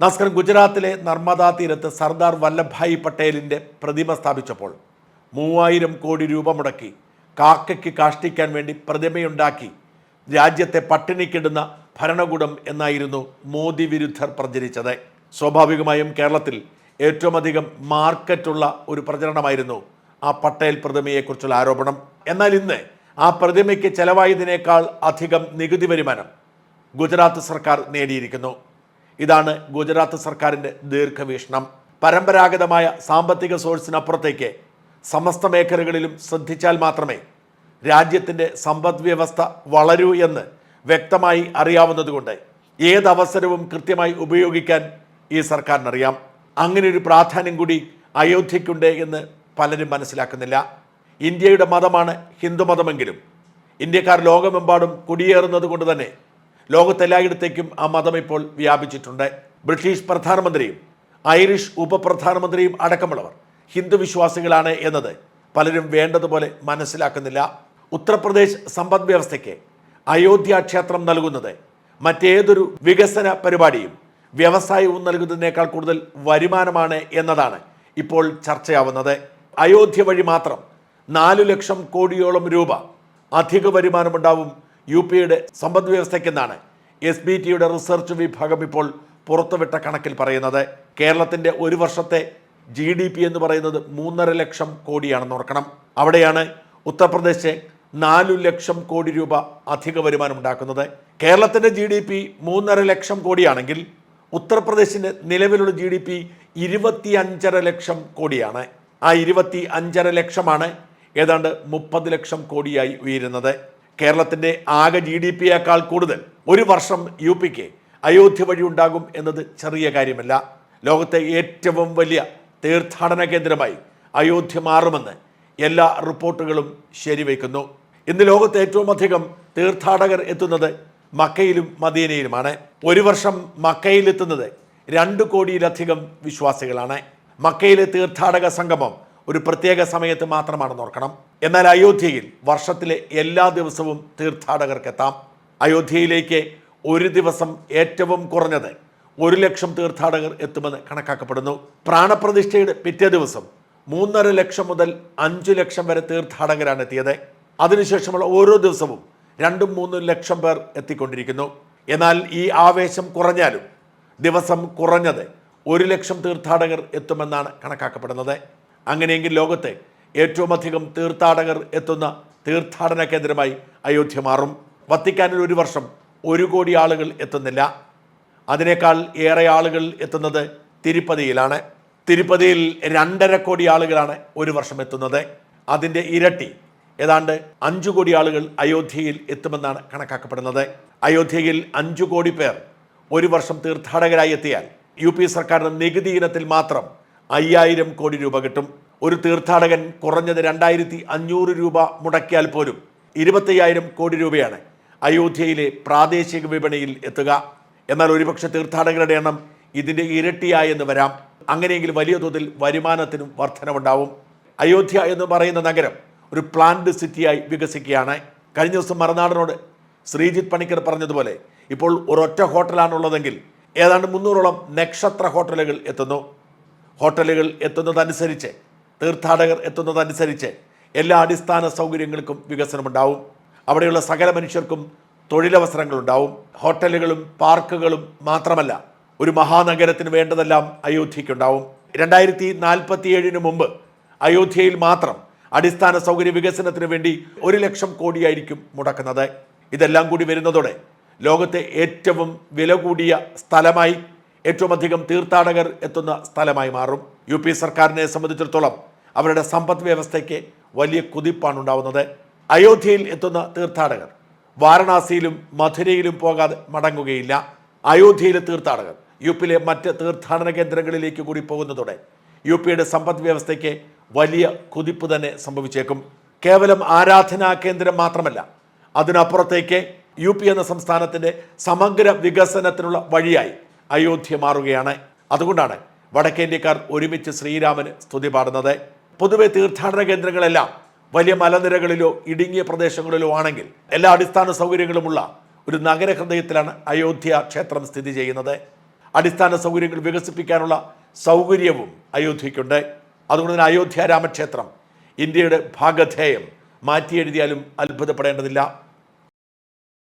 നമസ്കാരം ഗുജറാത്തിലെ നർമ്മദാ തീരത്ത് സർദാർ വല്ലഭായ് പട്ടേലിന്റെ പ്രതിമ സ്ഥാപിച്ചപ്പോൾ മൂവായിരം കോടി രൂപ മുടക്കി കാക്കയ്ക്ക് കാഷ്ടിക്കാൻ വേണ്ടി പ്രതിമയുണ്ടാക്കി രാജ്യത്തെ പട്ടിണിക്കിടുന്ന ഭരണകൂടം എന്നായിരുന്നു മോദി വിരുദ്ധർ പ്രചരിച്ചത്. സ്വാഭാവികമായും കേരളത്തിൽ ഏറ്റവും അധികം മാർക്കറ്റുള്ള ഒരു പ്രചരണമായിരുന്നു ആ പട്ടേൽ പ്രതിമയെക്കുറിച്ചുള്ള ആരോപണം. എന്നാൽ ഇന്ന് ആ പ്രതിമയ്ക്ക് ചെലവായതിനേക്കാൾ അധികം നികുതി വരുമാനം ഗുജറാത്ത് സർക്കാർ നേടിയിരിക്കുന്നു. ഇതാണ് ഗുജറാത്ത് സർക്കാരിന്റെ ദീർഘവീക്ഷണം. പരമ്പരാഗതമായ സാമ്പത്തിക സോഴ്സിനപ്പുറത്തേക്ക് സമസ്ത മേഖലകളിലും ശ്രദ്ധിച്ചാൽ മാത്രമേ രാജ്യത്തിന്റെ സമ്പദ് വ്യവസ്ഥ വളരൂ എന്ന് വ്യക്തമായി അറിയാവുന്നതുകൊണ്ട് ഏതവസരവും കൃത്യമായി ഉപയോഗിക്കാൻ ഈ സർക്കാരിനറിയാം. അങ്ങനെ ഒരു പ്രാധാന്യം കൂടി അയോധ്യയ്ക്കുണ്ട് എന്ന് പലരും മനസ്സിലാക്കുന്നില്ല. ഇന്ത്യയുടെ മതമാണ് ഹിന്ദുമതമെങ്കിലും ഇന്ത്യക്കാർ ലോകമെമ്പാടും കുടിയേറുന്നത് കൊണ്ട് തന്നെ ലോകത്തെല്ലായിടത്തേക്കും ആ മതം ഇപ്പോൾ വ്യാപിച്ചിട്ടുണ്ട്. ബ്രിട്ടീഷ് പ്രധാനമന്ത്രിയും ഐറിഷ് ഉപപ്രധാനമന്ത്രിയും അടക്കമുള്ളവർ ഹിന്ദു വിശ്വാസികളാണ് എന്നത് പലരും വേണ്ടതുപോലെ മനസ്സിലാക്കുന്നില്ല. ഉത്തർപ്രദേശ് സമ്പദ് വ്യവസ്ഥയ്ക്ക് അയോധ്യ ക്ഷേത്രം നൽകുന്നത് മറ്റേതൊരു വികസന പരിപാടിയും വ്യവസായവും നൽകുന്നതിനേക്കാൾ കൂടുതൽ വരുമാനമാണ് എന്നതാണ് ഇപ്പോൾ ചർച്ചയാവുന്നത്. അയോധ്യ വഴി മാത്രം നാലു ലക്ഷം കോടിയോളം രൂപ അധിക വരുമാനമുണ്ടാവും യു പിയുടെ സമ്പദ് വ്യവസ്ഥയ്ക്കെന്നാണ് എസ് ബി ടിയുടെ റിസർച്ച് വിഭാഗം ഇപ്പോൾ പുറത്തുവിട്ട കണക്കിൽ പറയുന്നത്. കേരളത്തിന്റെ ഒരു വർഷത്തെ ജി ഡി പി എന്ന് പറയുന്നത് മൂന്നര ലക്ഷം കോടിയാണെന്ന് ഓർക്കണം. അവിടെയാണ് ഉത്തർപ്രദേശ് നാലു ലക്ഷം കോടി രൂപ അധിക വരുമാനം ഉണ്ടാക്കുന്നത്. കേരളത്തിന്റെ ജി ഡി പി മൂന്നര ലക്ഷം കോടിയാണെങ്കിൽ ഉത്തർപ്രദേശിന്റെ നിലവിലുള്ള ജി ഡി പി ഇരുപത്തി അഞ്ചര ലക്ഷം കോടിയാണ്. ആ ഇരുപത്തി അഞ്ചര ലക്ഷമാണ് ഏതാണ്ട് മുപ്പത് ലക്ഷം കോടിയായി ഉയരുന്നത്. കേരളത്തിന്റെ ആകെ ജി ഡി പിയേക്കാൾ കൂടുതൽ ഒരു വർഷം യു പിക്ക് അയോധ്യ വഴി ഉണ്ടാകും എന്നത് ചെറിയ കാര്യമല്ല. ലോകത്തെ ഏറ്റവും വലിയ തീർത്ഥാടന കേന്ദ്രമായി അയോധ്യ മാറുമെന്ന് എല്ലാ റിപ്പോർട്ടുകളും ശരിവയ്ക്കുന്നു. ഇന്ന് ലോകത്ത് ഏറ്റവും അധികം തീർത്ഥാടകർ എത്തുന്നത് മക്കയിലും മദീനയിലുമാണ്. ഒരു വർഷം മക്കയിലെത്തുന്നത് രണ്ട് കോടിയിലധികം വിശ്വാസികളാണ്. മക്കയിലെ തീർത്ഥാടക സംഗമം ഒരു പ്രത്യേക സമയത്ത് മാത്രമാണെന്ന് ഓർക്കണം. എന്നാൽ അയോധ്യയിൽ വർഷത്തിലെ എല്ലാ ദിവസവും തീർത്ഥാടകർക്ക് എത്താം അയോധ്യയിലേക്ക് ഒരു ദിവസം ഏറ്റവും കുറഞ്ഞത് ഒരു ലക്ഷം തീർത്ഥാടകർ എത്തുമെന്ന് കണക്കാക്കപ്പെടുന്നു. പ്രാണപ്രതിഷ്ഠയുടെ പിറ്റേ ദിവസം മൂന്നര ലക്ഷം മുതൽ അഞ്ചു ലക്ഷം വരെ തീർത്ഥാടകരാണ് എത്തിയത്. അതിനുശേഷമുള്ള ഓരോ ദിവസവും രണ്ടും മൂന്നും ലക്ഷം പേർ എത്തിക്കൊണ്ടിരിക്കുന്നു. എന്നാൽ ഈ ആവേശം കുറഞ്ഞാലും ദിവസം കുറഞ്ഞത് ഒരു ലക്ഷം തീർത്ഥാടകർ എത്തുമെന്നാണ് കണക്കാക്കപ്പെടുന്നത്. അങ്ങനെയെങ്കിൽ ലോകത്തെ ഏറ്റവും അധികം തീർത്ഥാടകർ എത്തുന്ന തീർത്ഥാടന കേന്ദ്രമായി അയോധ്യ മാറും. വത്തിക്കാനിൽ ഒരു വർഷം ഒരു കോടി ആളുകൾ എത്തുന്നില്ല. അതിനേക്കാൾ ഏറെ ആളുകൾ എത്തുന്നത് തിരുപ്പതിയിലാണ്. തിരുപ്പതിയിൽ രണ്ടര കോടി ആളുകളാണ് ഒരു വർഷം എത്തുന്നത്. അതിന്റെ ഇരട്ടി ഏതാണ്ട് അഞ്ചു കോടി ആളുകൾ അയോധ്യയിൽ എത്തുമെന്നാണ് കണക്കാക്കപ്പെടുന്നത്. അയോധ്യയിൽ അഞ്ചു കോടി പേർ ഒരു വർഷം തീർത്ഥാടകരായി എത്തിയാൽ യു സർക്കാരിന് നികുതി ഇനത്തിൽ മാത്രം അയ്യായിരം കോടി രൂപ കിട്ടും. ഒരു തീർത്ഥാടകൻ കുറഞ്ഞത് രണ്ടായിരത്തി അഞ്ഞൂറ് രൂപ മുടക്കിയാൽ പോലും ഇരുപത്തയ്യായിരം കോടി രൂപയാണ് അയോധ്യയിലെ പ്രാദേശിക വിപണിയിൽ എത്തുക. എന്നാൽ ഒരുപക്ഷെ തീർത്ഥാടകരുടെ എണ്ണം ഇതിന്റെ ഇരട്ടിയായെന്ന് വരാം. അങ്ങനെയെങ്കിൽ വലിയ തോതിൽ വരുമാനത്തിനും വർധനമുണ്ടാവും അയോധ്യ എന്ന് പറയുന്ന നഗരം ഒരു പ്ലാന്റ് സിറ്റിയായി വികസിക്കുകയാണ്. കഴിഞ്ഞ ദിവസം മറുനാടനോട് ശ്രീജിത്ത് പണിക്കർ പറഞ്ഞതുപോലെ ഇപ്പോൾ ഒരൊറ്റ ഹോട്ടലാണുള്ളതെങ്കിൽ ഏതാണ്ട് മുന്നൂറോളം നക്ഷത്ര ഹോട്ടലുകൾ എത്തുന്നു. ഹോട്ടലുകൾ എത്തുന്നതനുസരിച്ച് തീർത്ഥാടകർ എത്തുന്നതനുസരിച്ച് എല്ലാ അടിസ്ഥാന സൗകര്യങ്ങൾക്കും വികസനമുണ്ടാവും. അവിടെയുള്ള സകല മനുഷ്യർക്കും തൊഴിലവസരങ്ങളുണ്ടാവും. ഹോട്ടലുകളും പാർക്കുകളും മാത്രമല്ല ഒരു മഹാനഗരത്തിന് വേണ്ടതെല്ലാം അയോധ്യയ്ക്കുണ്ടാവും. രണ്ടായിരത്തി നാൽപ്പത്തി ഏഴിന് മുമ്പ് അയോധ്യയിൽ മാത്രം അടിസ്ഥാന സൗകര്യ വികസനത്തിന് വേണ്ടി ഒരു ലക്ഷം കോടിയായിരിക്കും മുടക്കുന്നത്. ഇതെല്ലാം കൂടി വരുന്നതോടെ ലോകത്തെ ഏറ്റവും വില കൂടിയ സ്ഥലമായി ഏറ്റവും അധികം തീർത്ഥാടകർ എത്തുന്ന സ്ഥലമായി മാറും. യു പി സർക്കാരിനെ സംബന്ധിച്ചിടത്തോളം അവരുടെ സമ്പദ് വ്യവസ്ഥയ്ക്ക് വലിയ കുതിപ്പാണ് ഉണ്ടാവുന്നത്. അയോധ്യയിൽ എത്തുന്ന തീർത്ഥാടകർ വാരണാസിയിലും മധുരയിലും പോകാതെ മടങ്ങുകയില്ല. അയോധ്യയിലെ തീർത്ഥാടകർ യു പിയിലെ മറ്റ് തീർത്ഥാടന കേന്ദ്രങ്ങളിലേക്ക് കൂടി പോകുന്നതോടെ യു പിയുടെ സമ്പദ് വ്യവസ്ഥയ്ക്ക് വലിയ കുതിപ്പ് തന്നെ സംഭവിച്ചേക്കും. കേവലം ആരാധനാ കേന്ദ്രം മാത്രമല്ല അതിനപ്പുറത്തേക്ക് യു പി എന്ന സംസ്ഥാനത്തിന്റെ സമഗ്ര വികസനത്തിനുള്ള വഴിയായി അയോധ്യ മാറുകയാണ്. അതുകൊണ്ടാണ് വടക്കേന്ത്യക്കാർ ഒരുമിച്ച് ശ്രീരാമന് സ്തുതി പാടുന്നത്. പൊതുവെ തീർത്ഥാടന കേന്ദ്രങ്ങളെല്ലാം വലിയ മലനിരകളിലോ ഇടുങ്ങിയ പ്രദേശങ്ങളിലോ ആണെങ്കിൽ എല്ലാ അടിസ്ഥാന സൗകര്യങ്ങളുമുള്ള ഒരു നഗരഹൃദയത്തിലാണ് അയോധ്യ ക്ഷേത്രം സ്ഥിതി ചെയ്യുന്നത്. അടിസ്ഥാന സൗകര്യങ്ങൾ വികസിപ്പിക്കാനുള്ള സൗകര്യവും അയോധ്യയ്ക്കുണ്ട്. അതുകൊണ്ട് തന്നെ അയോധ്യ രാമക്ഷേത്രം ഇന്ത്യയുടെ ഭാഗധേയം മാറ്റിയെഴുതിയാലും അത്ഭുതപ്പെടേണ്ടതില്ല.